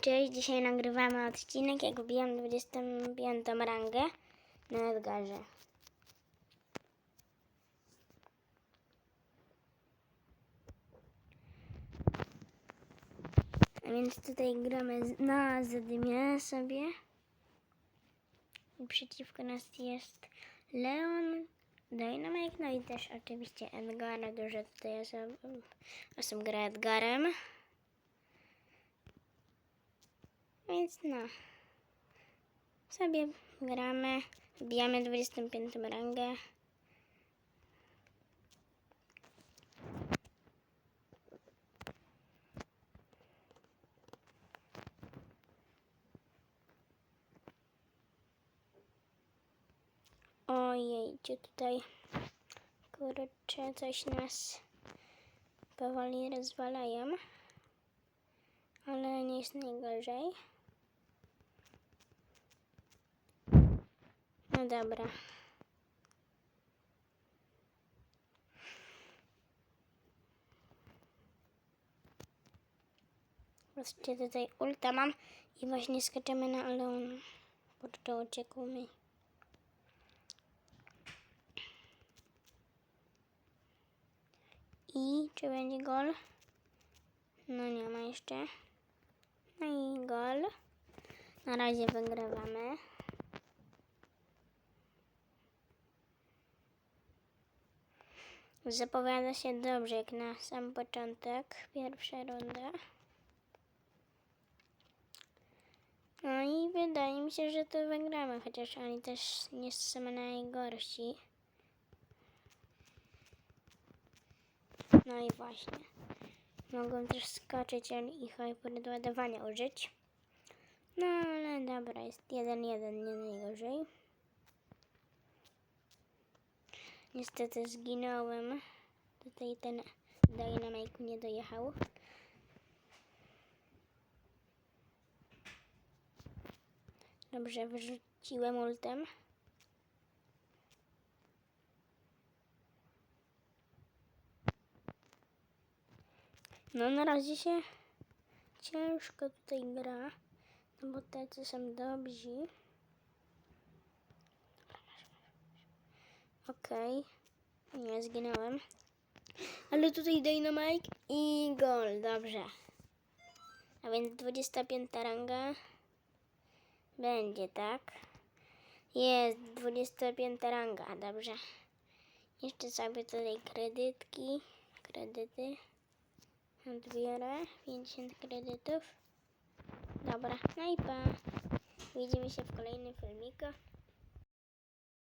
Cześć, dzisiaj nagrywamy odcinek, jak wbijam 25 rangę na Edgarze. A więc tutaj gramy na zadymie sobie. I przeciwko nas jest Leon, Dynamite, no i też oczywiście Edgara. Dużo tutaj osób, osób gra Edgarem. Więc no. Sobie gramy, wbijamy 25 rangę. Ojejcie, tutaj kurczę, coś nas powoli rozwalają. Ale nie jest najgorzej. Dobra. Właściwie tutaj ulta mam i właśnie skaczemy na Alon. Podczas uciekł mi. I czy będzie gol? No nie ma jeszcze. No i gol. Na razie wygrywamy. Zapowiada się dobrze jak na sam początek. Pierwsza runda. No i wydaje mi się, że to wygramy, chociaż oni też nie są najgorsi. No i właśnie. Mogą też skoczyć i hyperładowania użyć. No ale dobra, jest 1-1, nie najgorzej. Niestety zginąłem. Tutaj ten dynamite nie dojechał. Dobrze, wyrzuciłem ultem. No na razie się ciężko tutaj gra, no bo tacy są dobrzy. Okej, nie zginąłem. Ale tutaj Dynamite i gol, dobrze. A więc 25 ranga będzie, tak? Jest 25 ranga, dobrze. Jeszcze sobie tutaj kredytki, kredyty. Odbiorę 50 kredytów. Dobra, no i pa. Widzimy się w kolejnym filmiku.